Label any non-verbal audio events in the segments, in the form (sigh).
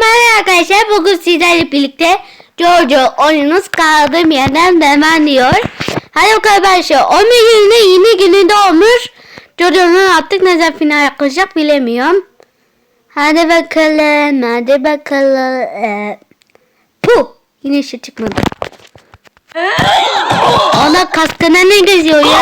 merhaba arkadaşlar. Bugün sizlerle birlikte Jojo oyunumuz kaldığım yerden devam diyor. Hadi bakalım arkadaşlar. 11 gününde yeni gününde olmuş. Jojo'nun artık ne zaman final yaklaşacak bilemiyorum. Hadi bakalım. Hadi bakalım. Ee, puh. Yine şey çıkmadı. Ona kaskına ne geziyor ya?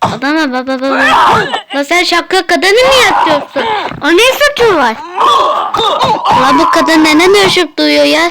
Adama baba baba. Ya sen şaka kadını mı yapıyorsun? O ne suçu var? Ulan bu kadın neden dövüşüp duyuyor ya?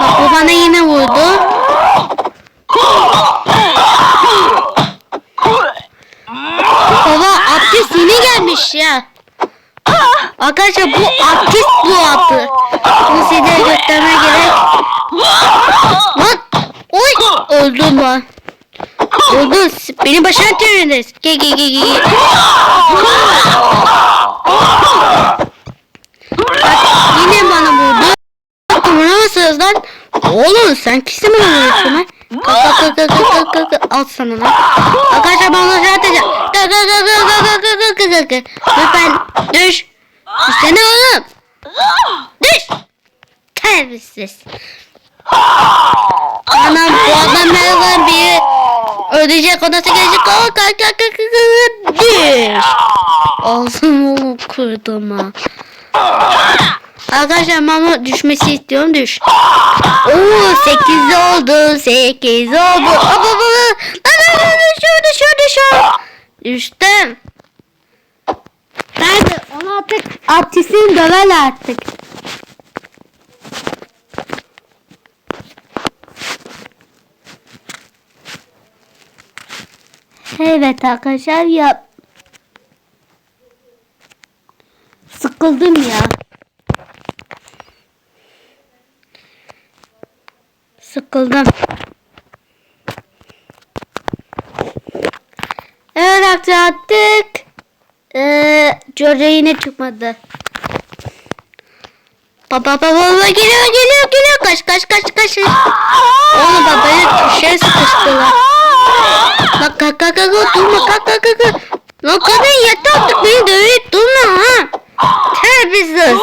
Bak bu bana yine vurdu. Baba artist yeni gelmiş ya. Arkadaşlar bu artist bu adı. Bunu size göstermeye gerek. Lan! Oy! Öldüm ben. Öldüm. Beni başına çevirdiniz. Gel gel gel gel. Bak yine bana vurdu. Vuramazsınız lan. Oğlum sen kimsin bana vuruyorsun lan? Kalk kalk kalk kalk kalk kalk. Al sana lan. Arkadaşlar onu şey atacağım. Kalk kalk kalk kalk kalk kalk kalk kalk kalk. Lütfen düş. Düşsene oğlum. Düş. Terbiyesiz. Anam bu adamlardan biri ödeyecek odası gelecek. Kalk kalk kalk kalk kalk. Düş. Ağzımı kırdım ha. Arkadaşlar mama düşmesi istiyorum düş. Oo 8 oldu 8 oldu. Aba baba. Lan lan düşüyor düşüyor düşüyor. Düştüm. Nerede? Onu artık artistin dövel artık. Evet arkadaşlar ya. Sıkıldım ya. Sıkıldım. Evet arkadaşlar attık. Ee, Georgia yine çıkmadı. Baba baba baba geliyor geliyor geliyor kaç kaç kaç kaç. Onu babayı köşeye sıkıştılar. Bak kalk kalk kalk durma kalk kalk kalk. Lan kadın yeter artık beni dövüp durma ha. Terbiyesiz.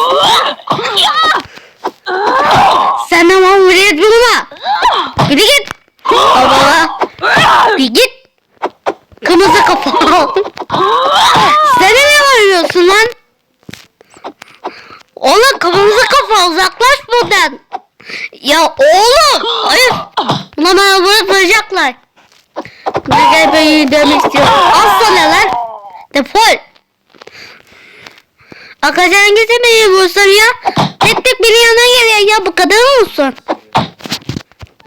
Sen ama buraya durma. Yürü git. Baba. Bir git. Kırmızı kafa. Sen ne arıyorsun lan? Oğlum kırmızı kafa uzaklaş buradan. Ya oğlum. Hayır. Buna bana bırakacaklar. Ne gel beni dövmek istiyor. Al sana lan. Defol. Hangisi beni vursun ya? Tek tek beni yana geliyor ya bu kadar olsun?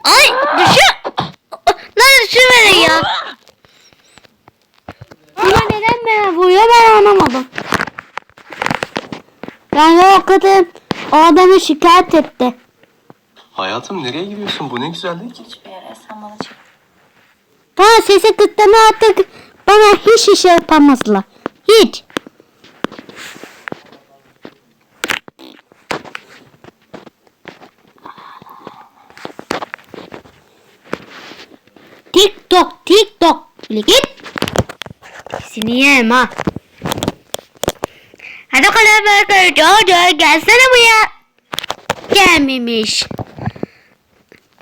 Ay düşün. Lan düşürmedi ya. Ama neden beni vuruyor ben anlamadım. Yani o kadın o adamı şikayet etti. Hayatım nereye gidiyorsun? Bu ne güzellik. Hiçbir yere sen bana çek. Bana sesi kıtlama artık bana hiç iş yapamazlar. Hiç. Öyle git. Seni yiyem ha. Hadi bakalım bakalım. Jojo gelsene buraya. Gelmemiş.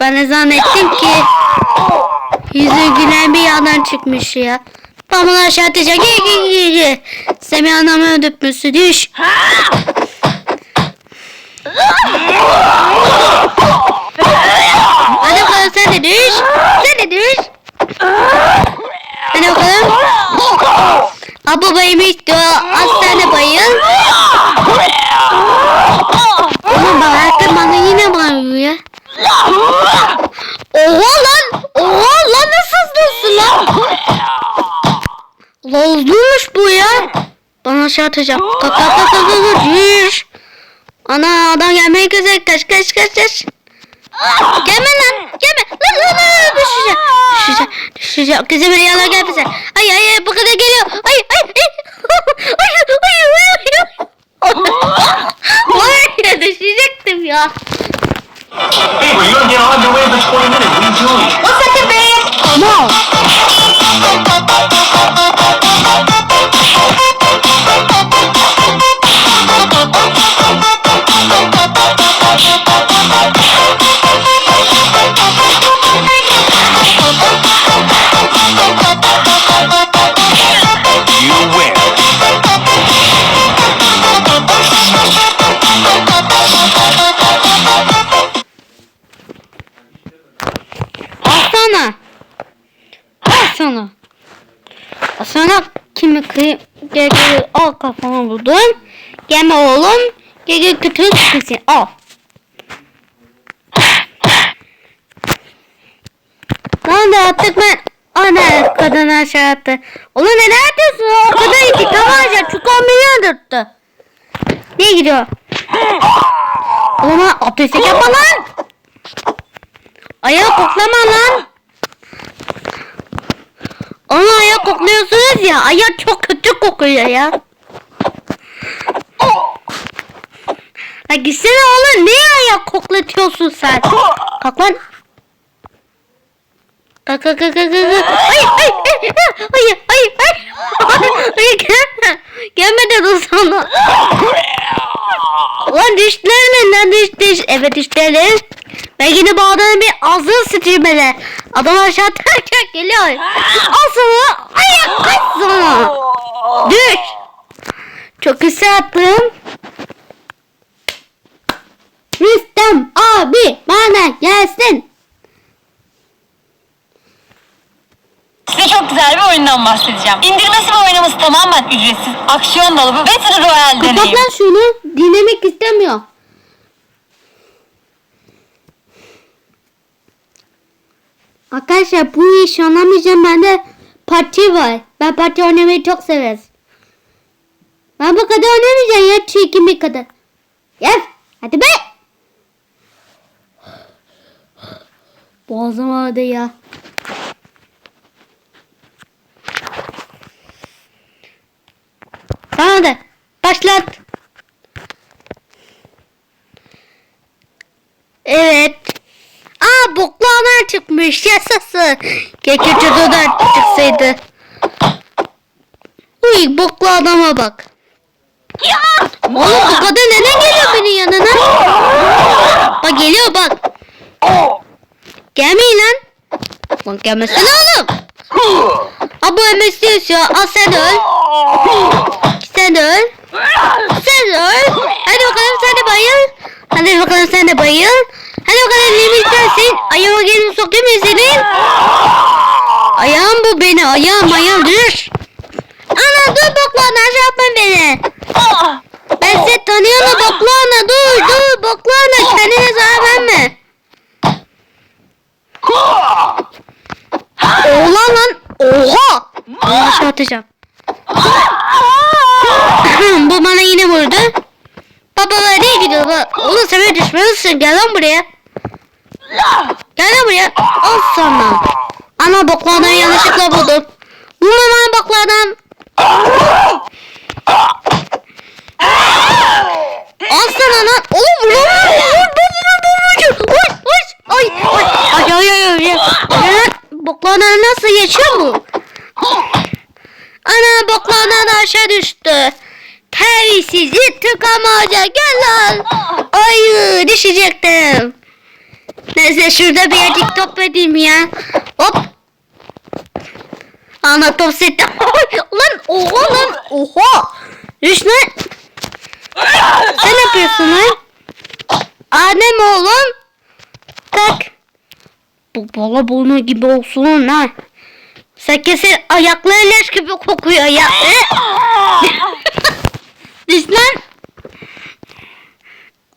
Ben zannettim ki yüzü gülen bir yandan çıkmış ya. Bunu aşağı atacak. Semih anamı öldürtmüşsün. Düş. Hadi bakalım sen de düş. Sen de düş. Hadi bakalım. Abu bayımı istiyor. Hastane bayıl. Bak herkes bana yine bağırıyor ya. Oha lan. Oha lan nasıl hızlısın lan? Ulan hızlıymış bu ya. Bana aşağı atacak. Kalk kalk kalk kalk kalk. Düş. Ana adam gelmeye güzel. Kaç kaç kaç kaç. Gelme lan. Gelme. Lan. Düşeceğim. Kızım beni yana gelmesin. Ay ay ay bu kadar geliyor. Ay ay ay. (laughs) Ay ay ay ay. Ay (laughs) düşecektim ya. Hey, we're gonna get on your way for 20 minutes. What are you doing? One second, babe. No. Gel al kafama vurdum. Gelme oğlum. Gel kötü kesin. Al. Lan da attık ben. Ana kadın aşağı attı. Ulan ne yapıyorsun? O kadar intikam alacak. Çünkü o beni öldürttü. Niye gidiyor? Ulan ateşlik yapma lan. Ayağı koklama lan. Onu ayak kokluyorsunuz ya. Ayak çok kötü kokuyor ya. Ha gitsene oğlum. Niye ayak koklatıyorsun sen? Kalk lan. Kalk kalk kalk kalk. Ay ay ay ay ay ay. Ay gelme. Gelme dedim sana. Ulan dişlerle diş diş. Evet dişleri. Ben yine bu adamın bir ağzını sıçayım. Adam aşağı terken geliyor. Al sana. Ayak kaç sana. Düş. Çok attım. Rüstem abi bana gelsin. Size çok güzel bir oyundan bahsedeceğim. İndirmesi ve oynaması tamamen ücretsiz. Aksiyon dolu bir Battle Royale Kapat deneyim. lan şunu. Dinlemek istemiyor. Arkadaşlar bu işi anlamayacağım. Bende parti var. Ben parti oynamayı çok severiz. Ben bu kadar oynamayacağım ya. Çirkin bir kadın. Gel. Hadi be. Boğazım ağrıdı ya. Tamam da. Başlat. Evet. Aa boklu ana çıkmış. Yasası. Keşke çocuğundan çıksaydı. Uy boklu adama bak. Ya! Oğlum bu kadın neden geliyor benim yanına? Bak geliyor bak. Gelmeyin lan. Lan gelmesene oğlum. Aa bu ölmek istiyorsun ya. Al sen öl. Sen öl. Sen öl. Hadi bakalım sen de bayıl. Hadi bakalım sen de bayıl. Hadi bakalım neyimi istersin? Ayağıma gelin sokayım mı senin? Ayağım bu beni. Ayağım ayağım dur. Ana dur boklarına aşağı yapma beni. Ben seni tanıyorum boklarına dur dur boklarına kendine zarar verme. Oha lan. Oha. Aşağı atacağım. Bu bana yine vurdu. Baba nereye gidiyor? Oğlum sen düşmanısın. Gel lan buraya. Gel lan buraya. Al sana. Ana boklardan yanlışlıkla buldum. Bu bana boklardan. Al sana lan. Oğlum. Vur vur vur vur vur. Oy oy. Ay ay. Ay ay ay ay. Lan, Boklardan nasıl yaşıyor bu? Ana boklardan aşağı düştü. Terbiyesiz tıkamaca gel lan. Ay düşecektim. Neyse şurada bir yedik top edeyim ya. Hop. Ana top seti. Ulan oha lan oha. Lan. Sen ne yapıyorsun lan? Adem oğlum. Tak. Bu bala burnu gibi olsun lan. Sen kesin ayakları leş gibi kokuyor ya. Düş (laughs) lan.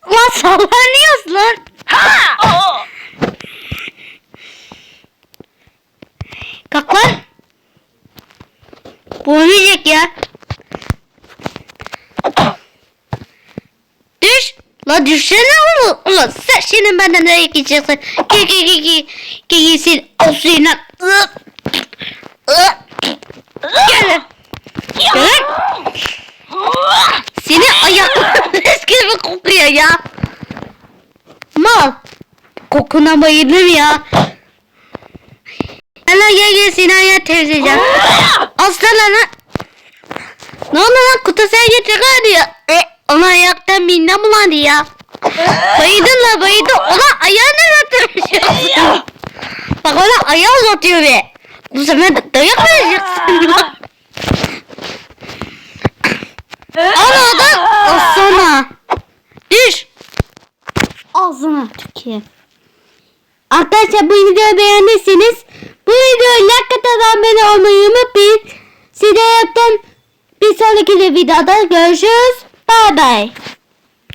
Lan sallanıyoruz lan. Ah! Kalk lan. Olmayacak ya. Düş. La düşsene oğlum. Ulan sen şimdi benden nereye gideceksin? Gel gel gel. Gel gel sen o suyuna. Gel. Gel. Seni ayakların leş (laughs) gibi kokuyor ya. Mal. Kokuna bayıldım ya. Hala gel gel seni ayağa temizleyeceğim. Aslan lan. Ne oldu lan kutu ya. E, ona ayaktan minna bulandı ya. Bayıldın la bayıldın. Ona ayağını uzatıyorsun. Bak ona ayağı uzatıyor be. Bu sefer dayak vereceksin lan. Al oradan aslan Düş. Ağzına tüküreyim. Arkadaşlar bu videoyu beğendiyseniz bu videoyu like atıp abone olmayı unutmayın. Size yaptım bir Bir sonraki videoda görüşürüz. Bay bay.